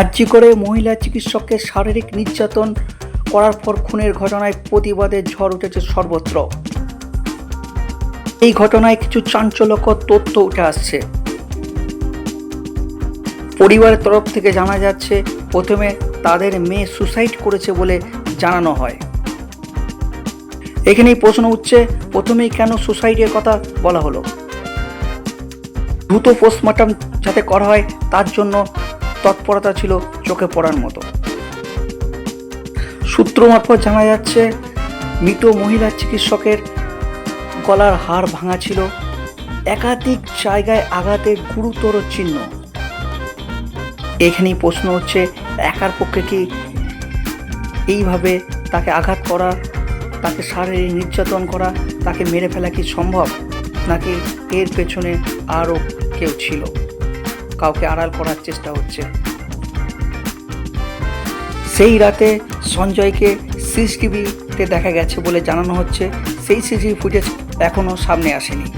আর্জি করে মহিলা চিকিৎসককে শারীরিক নির্যাতন করার পর খুনের ঘটনায় প্রতিবাদের ঝড় উঠেছে সর্বত্র। এই ঘটনায় কিছু চাঞ্চল্যকর তথ্য উঠে আসছে। পরিবারের তরফ থেকে জানা যাচ্ছে, প্রথমে তাদের মেয়ে সুসাইড করেছে বলে জানানো হয়। এখানেই প্রশ্ন উঠছে, প্রথমেই কেন সুসাইডের কথা বলা হলো? দ্রুত পোস্টমর্টম যাতে করা হয়, তার জন্য তৎপরতা ছিল চোখে পড়ার মতো। সূত্র মারফত জানা যাচ্ছে, মৃত মহিলা চিকিৎসকের গলার হাড় ভাঙা ছিল। একাধিক জায়গায় আঘাতের গুরুতর চিহ্ন। এখানেই প্রশ্ন হচ্ছে, একার পক্ষে কি এইভাবে তাকে আঘাত করা, তাকে শারীরিক নির্যাতন করা, তাকে মেরে ফেলা কি সম্ভব? নাকি এর পেছনে আরও কেউ ছিল? কাউকে আড়াল করার চেষ্টা হচ্ছে। সেই রাতে সঞ্জয়কে সিসিটিভিতে দেখা গেছে বলে জানানো হচ্ছে, সেই সিসিটিভি ফুটেজ এখনও সামনে আসেনি।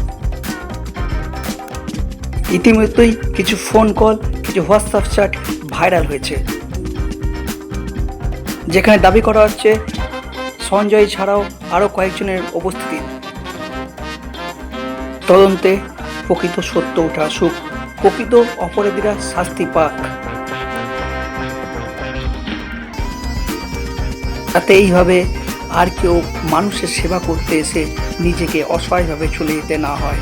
ইতিমধ্যেই কিছু ফোন কল, কিছু হোয়াটসঅ্যাপ চ্যাট ভাইরাল হয়েছে। যেখানে দাবি করা হচ্ছে, সঞ্জয় ছাড়াও আরও কয়েকজনের উপস্থিতি। তদন্তে প্রকৃত সত্য ওঠা আসুক প্রকৃত অপরাধীরা শাস্তি পাক। যাতে এইভাবে আর কেউ মানুষের সেবা করতে এসে নিজেকে অসহায়ভাবে চলে যেতে না হয়।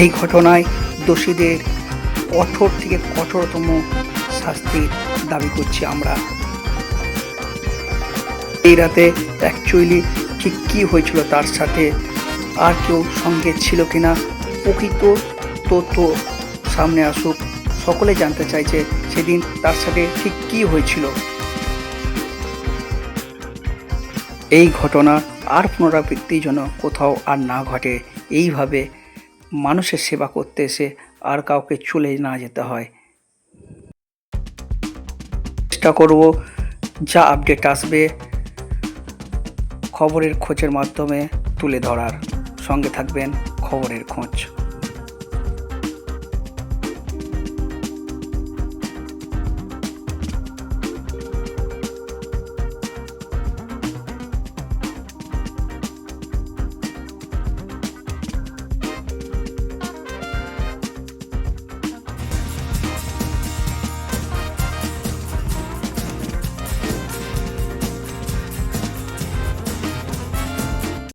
এই ঘটনায় দোষীদের কঠোর থেকে কঠোরতম শাস্তির দাবি করছি আমরা। এই রাতে অ্যাকচুয়ালি ঠিক কী হয়েছিল তার সাথে আর কেউ সঙ্গে ছিল কিনা প্রকৃত তথ্য সামনে আসুক। সকলে জানতে চাইছে সেদিন তার সাথে ঠিক কী হয়েছিল। এই ঘটনা আর পুনরাবৃত্তি যেন কোথাও আর না ঘটে, এইভাবে মানুষের সেবা করতে এসে আর কাউকে চলে না যেতে হয়। চেষ্টা করব যা আপডেট আসবে খবরের খোঁজের মাধ্যমে তুলে ধরার। সঙ্গে থাকবেন খবরের খোঁজ।